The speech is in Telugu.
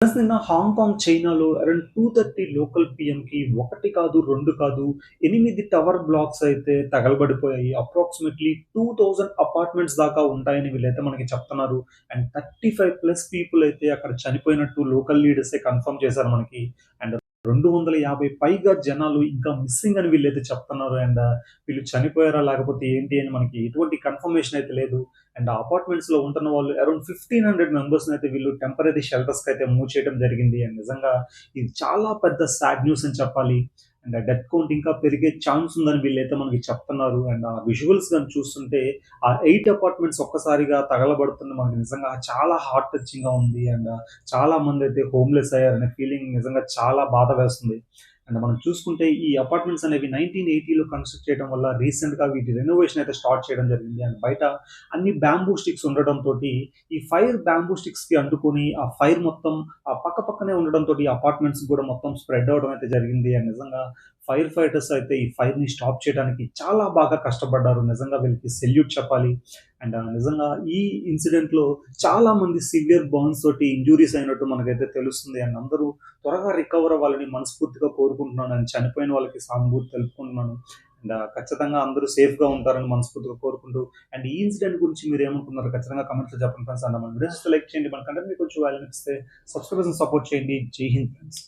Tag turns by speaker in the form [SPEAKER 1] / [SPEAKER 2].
[SPEAKER 1] నిన్న హాంకాంగ్ చైనాలో అరౌండ్ టూ థర్టీ లోకల్ పిఎంకి ఒకటి కాదు రెండు కాదు ఎనిమిది టవర్ బ్లాక్స్ అయితే తగలబడిపోయాయి. అప్రాక్సిమేట్లీ టూ థౌజండ్ అపార్ట్మెంట్స్ దాకా ఉంటాయని వీళ్ళైతే మనకి చెప్తున్నారు. And thirty five plus people అయితే అక్కడ చనిపోయినట్టు లోకల్ లీడర్స్ కన్ఫర్మ్ చేశారు మనకి. అండ్ రెండు వందల యాభై పైగా జనాలు ఇంకా మిస్సింగ్ అని వీళ్ళైతే చెప్తున్నారు అండ్ వీళ్ళు చనిపోయారా లేకపోతే ఏంటి అని మనకి ఎటువంటి కన్ఫర్మేషన్ అయితే లేదు. అండ్ అపార్ట్మెంట్స్లో ఉంటున్న వాళ్ళు అరౌండ్ ఫిఫ్టీన్ హండ్రెడ్ మెంబర్స్ అయితే వీళ్ళు టెంపరీ షెల్టర్స్కి అయితే మూవ్ చేయడం జరిగింది. అండ్ నిజంగా ఇది చాలా పెద్ద సాడ్ న్యూస్ అని చెప్పాలి. అండ్ ఆ డెత్ కౌంట్ ఇంకా పెరిగే ఛాన్స్ ఉందని వీళ్ళైతే మనకి చెప్తున్నారు. అండ్ ఆ విజువల్స్ కానీ చూస్తుంటే ఆ ఎయిట్ అపార్ట్మెంట్స్ ఒక్కసారిగా తగలబడుతుంది. మనకి నిజంగా చాలా హార్ట్ టచింగ్గా ఉంది. అండ్ చాలా మంది అయితే హోమ్లెస్ అయ్యారనే ఫీలింగ్ నిజంగా చాలా బాధ వేస్తుంది. అండ్ మనం చూసుకుంటే ఈ అపార్ట్మెంట్స్ అనేవి నైన్టీన్ ఎయిటీలో కన్స్ట్రక్ట్ చేయడం వల్ల రీసెంట్గా వీటి రెనోవేషన్ అయితే స్టార్ట్ చేయడం జరిగింది. అండ్ బయట అన్ని బ్యాంబూ స్టిక్స్ ఉండడంతో ఈ ఫైర్ బ్యాంబూ స్టిక్స్కి అంటుకొని ఆ ఫైర్ మొత్తం ఆ పక్క పక్కనే ఉండడంతో ఈ అపార్ట్మెంట్స్ కూడా మొత్తం స్ప్రెడ్ అవడం అయితే జరిగింది. అండ్ నిజంగా ఫైర్ ఫైటర్స్ అయితే ఈ ఫైర్ని స్టాప్ చేయడానికి చాలా బాగా కష్టపడ్డారు. నిజంగా వీళ్ళకి సెల్యూట్ చెప్పాలి. అండ్ నిజంగా ఈ ఇన్సిడెంట్లో చాలా మంది సివియర్ బర్న్స్ తోటి ఇంజురీస్ అయినట్టు మనకైతే తెలుస్తుంది. అండ్ అందరూ త్వరగా రికవర్ అవ్వాలని మనస్ఫూర్తిగా కోరుకుంటున్నాను. అండ్ చనిపోయిన వాళ్ళకి సానుభూతి తెలుపుకుంటున్నాను. అండ్ ఖచ్చితంగా అందరూ సేఫ్గా ఉంటారని మనస్ఫూర్తిగా కోరుకుంటూ అండ్ ఈ ఇన్సిడెంట్ గురించి మీరు ఏమనుకున్నారు ఖచ్చితంగా కమెంట్స్లో చెప్పండి ఫ్రెండ్స్ అండ్ మన వీడియోస్ లైక్ చేయండి. మన కంటెంట్ మీకు కొంచెం వాల్యూ ఇస్తే సబ్స్క్రైబర్స్ సపోర్ట్ చేయండి. జై హింద్ ఫ్రెండ్స్